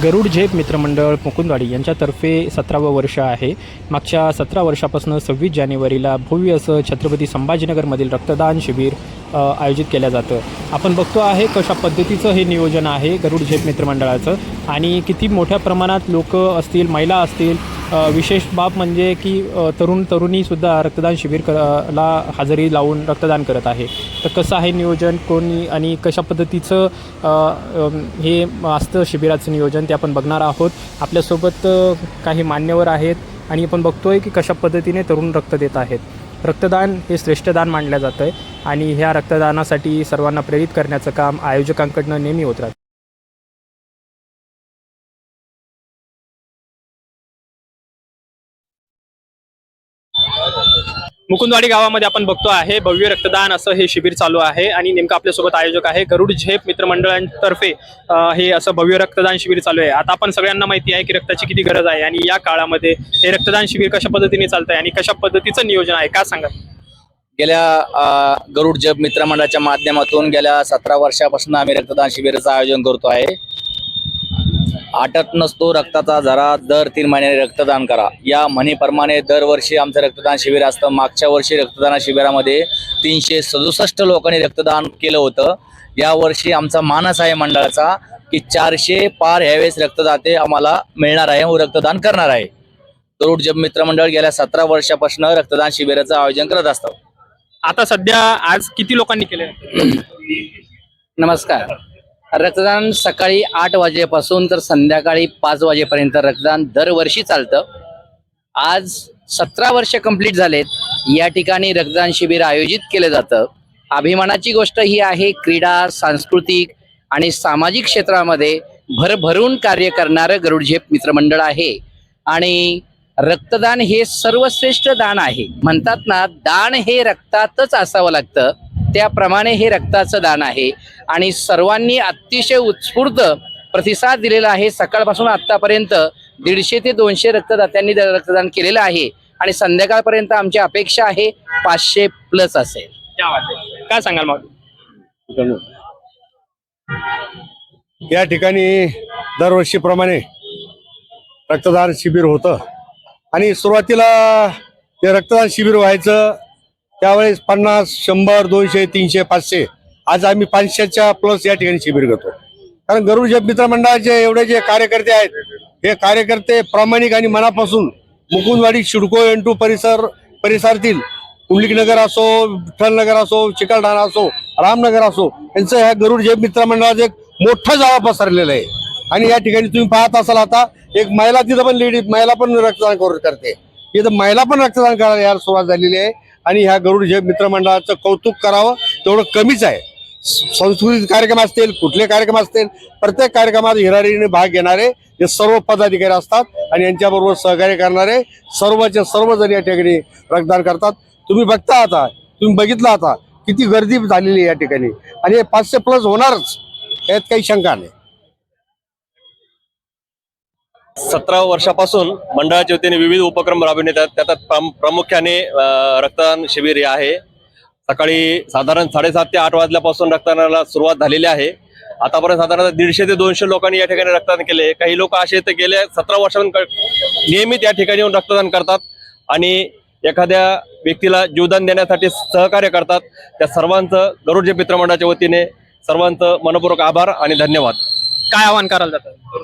गरुड झेप मित्रमंडळ मुकुंदवाडी यांच्यातर्फे सतरावं वर्ष आहे. मागच्या सतरा वर्षापासून सव्वीस जानेवारीला भव्य असं छत्रपती संभाजीनगरमधील रक्तदान शिबिर आयोजित केलं जातं. आपण बघतो आहे कशा पद्धतीचं हे नियोजन आहे गरुड झेप मित्रमंडळाचं आणि किती मोठ्या प्रमाणात लोक असतील महिला असतील विशेष बाब म्हणजे की तरुण तरुणीसुद्धा रक्तदान शिबिर क ला हजेरी लावून रक्तदान करत आहे. तर कसं आहे नियोजन? कोणी आणि कशा पद्धतीचं हे असतं शिबिराचं नियोजन? ते आपण बघणार आहोत. आपल्यासोबत काही मान्यवर आहेत. आणि आपण बघतोय की कशा पद्धतीने तरुण रक्त देत आहेत. रक्तदान हे श्रेष्ठ दान मानलं जातं आहे आणि ह्या रक्तदानासाठी सर्वांना प्रेरित करण्याचं काम आयोजकांकडनं नेहमी होत राहतं. मुकुंदवाडी गावामध्ये आपण बघतो आहे भव्य रक्तदान असं हे शिबिर चालू आहे आणि नेमकं आपल्यासोबत आयोजक आहे गरुड झेप मित्रमंडळांतर्फे हे असं भव्य रक्तदान शिबिर चालू आहे. आता आपण सगळ्यांना माहिती आहे की रक्ताची किती गरज आहे आणि या काळामध्ये हे रक्तदान शिबिर कशा पद्धतीने चालत आहे आणि कशा पद्धतीचं नियोजन आहे का सांगा गेल्या गरुड झेप मित्रमंडळाच्या माध्यमातून गेल्या सतरा वर्षापासून आम्ही रक्तदान शिबिराचं आयोजन करतो आहे. आटत नसतो रक्ताचा झरा दर तीन महिन्याने रक्तदान करा. या म्हणीप्रमाणे दरवर्षी आमचं रक्तदान शिबिर असतं. मागच्या वर्षी रक्तदान शिबिरामध्ये तीनशे सदुसष्ट लोकांनी रक्तदान केलं होतं. यावर्षी आमचा मानस आहे मंडळाचा की चारशे पार ह्यावेळेस रक्तदाते आम्हाला मिळणार आहे व रक्तदान करणार आहे. गरुड जब मित्रमंडळ गेल्या सतरा वर्षापासून रक्तदान शिबिराचं आयोजन करत असतं. आता सध्या आज किती लोकांनी केले? नमस्कार. रक्तदान सकाळी आठ वाजेपासून तर संध्याकाळी पाच वाजेपर्यंत रक्तदान दरवर्षी चालतं. आज सतरा वर्ष कंप्लीट झालेत. या ठिकाणी रक्तदान शिबिर आयोजित केलं जातं. अभिमानाची गोष्ट ही आहे क्रीडा सांस्कृतिक आणि सामाजिक क्षेत्रामध्ये भरभरून कार्य करणारं गरुडझेप मित्रमंडळ आहे. आणि रक्तदान हे सर्वश्रेष्ठ दान आहे. म्हणतात ना दान हे रक्तातच असावं लागतं. त्याप्रमाणे हे रक्ताचं दान आहे. आणि सर्वांनी अतिशय उत्स्फूर्त प्रतिसाद दिलेला आहे. सकाळपासून आतापर्यंत दीडशे ते दोनशे रक्तदात्यांनी रक्तदान केलेलं आहे. आणि संध्याकाळपर्यंत आमची अपेक्षा आहे पाचशे प्लस असेल. क्या बात आहे. काय सांगाल मग? या ठिकाणी दरवर्षीप्रमाणे रक्तदान शिबिर होतं. आणि सुरुवातीला ते रक्तदान शिबिर व्हायचं त्यावेळेस पन्नास शंभर दोनशे तीनशे पाचशे. आज आम्ही पाचशेच्या प्लस या ठिकाणी शिबिर करतो कारण गरुड जप मित्र मंडळाचे एवढे जे कार्यकर्ते आहेत हे कार्यकर्ते प्रामाणिक आणि मनापासून मुकुंदवाडी शिडको एंटू परिसर परिसरातील कुंडलिक नगर असो विठ्ठलनगर असो चिकलठाणा असो रामनगर असो यांचं ह्या गरुड जप मित्र मंडळाचं एक मोठं जावा पसरलेलं आहे. आणि या ठिकाणी तुम्ही पाहत असाल आता एक महिला तिथं पण लेडीज महिला पण रक्तदान करू करते. इथं महिला पण रक्तदान करायला यार सुरुवात झालेली आहे. आणि ह्या गरुड जय मित्रमंडळाचं कौतुक करावं तेवढं कमीच आहे. स- सांस्कृतिक कार्यक्रम असतील कुठले कार्यक्रम असतील प्रत्येक कार्यक्रमात हिरारीने भाग घेणारे हे सर्व पदाधिकारी असतात आणि यांच्याबरोबर सहकार्य करणारे सर्वचे सर्वजण या ठिकाणी रक्तदान करतात. तुम्ही बघता आता तुम्ही बघितलं आता किती गर्दी झालेली आहे या ठिकाणी. आणि हे पाचशे प्लस होणारच यात काही शंका नाही. सतरा वर्षापासून मंडळाच्या वतीने विविध उपक्रम राबविण्यात येतात. त्यात प्रामुख्याने रक्तदान शिबिर हे आहे. सकाळी साधारण साडेसात ते आठ वाजल्यापासून रक्तदानाला सुरुवात झालेली आहे. आतापर्यंत साधारण दीडशे ते दोनशे लोकांनी या ठिकाणी रक्तदान केले. काही लोक असे तर गेल्या सतरा वर्षांपासून नियमित या ठिकाणी येऊन रक्तदान करतात आणि एखाद्या व्यक्तीला जीवदान देण्यासाठी सहकार्य करतात. त्या सर्वांचं गरुडजी मित्रमंडळाच्या वतीने सर्वांचं मनपूर्वक आभार आणि धन्यवाद. काय आवाहन करायला जातं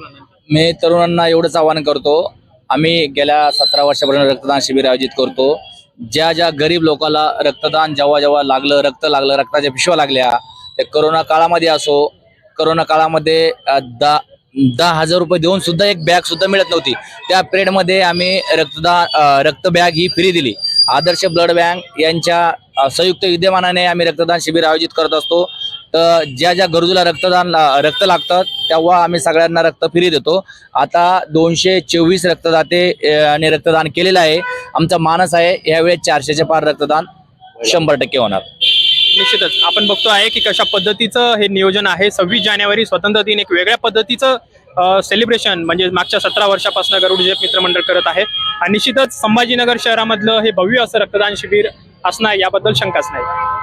मी तरुणांना एवढंच आवाहन करतो आम्ही गेल्या सतरा वर्षापर्यंत रक्तदान शिबिर आयोजित करतो. ज्या ज्या गरीब लोकांना रक्तदान जेव्हा जेव्हा लागलं रक्त लागलं रक्ताच्या पिशव्या लागल्या ते करोना काळामध्ये असो करोना काळामध्ये दहा दहा हजार रुपये देऊन सुद्धा एक बॅग सुद्धा मिळत नव्हती. त्या पिरियडमध्ये आम्ही रक्तदान रक्त बॅग ही फ्री दिली. आदर्श ब्लड बँक यांच्या संयुक्त विद्यमानाने आम्ही रक्तदान शिबिर आयोजित करत असतो. तर ज्या ज्या गरजूला रक्तदान रक्त लागतं तेव्हा आम्ही सगळ्यांना रक्त फ्री देतो. आता दोनशे चोवीस रक्तदाते आणि रक्तदान केलेलं आहे. आमचा मानस आहे यावेळेस चारशेच्या पार रक्तदान शंभर टक्के होणार. निश्चितच. आपण बघतो आहे की कशा पद्धतीचं हे नियोजन आहे. सव्वीस जानेवारी स्वतंत्र दिन एक वेगळ्या पद्धतीचं सेलिब्रेशन म्हणजे मागच्या सतरा वर्षापासून गरुड मित्रमंडळ करत आहे. आणि निश्चितच संभाजीनगर शहरामधलं हे भव्य असं रक्तदान शिबिर असणार याबद्दल शंकाच नाही.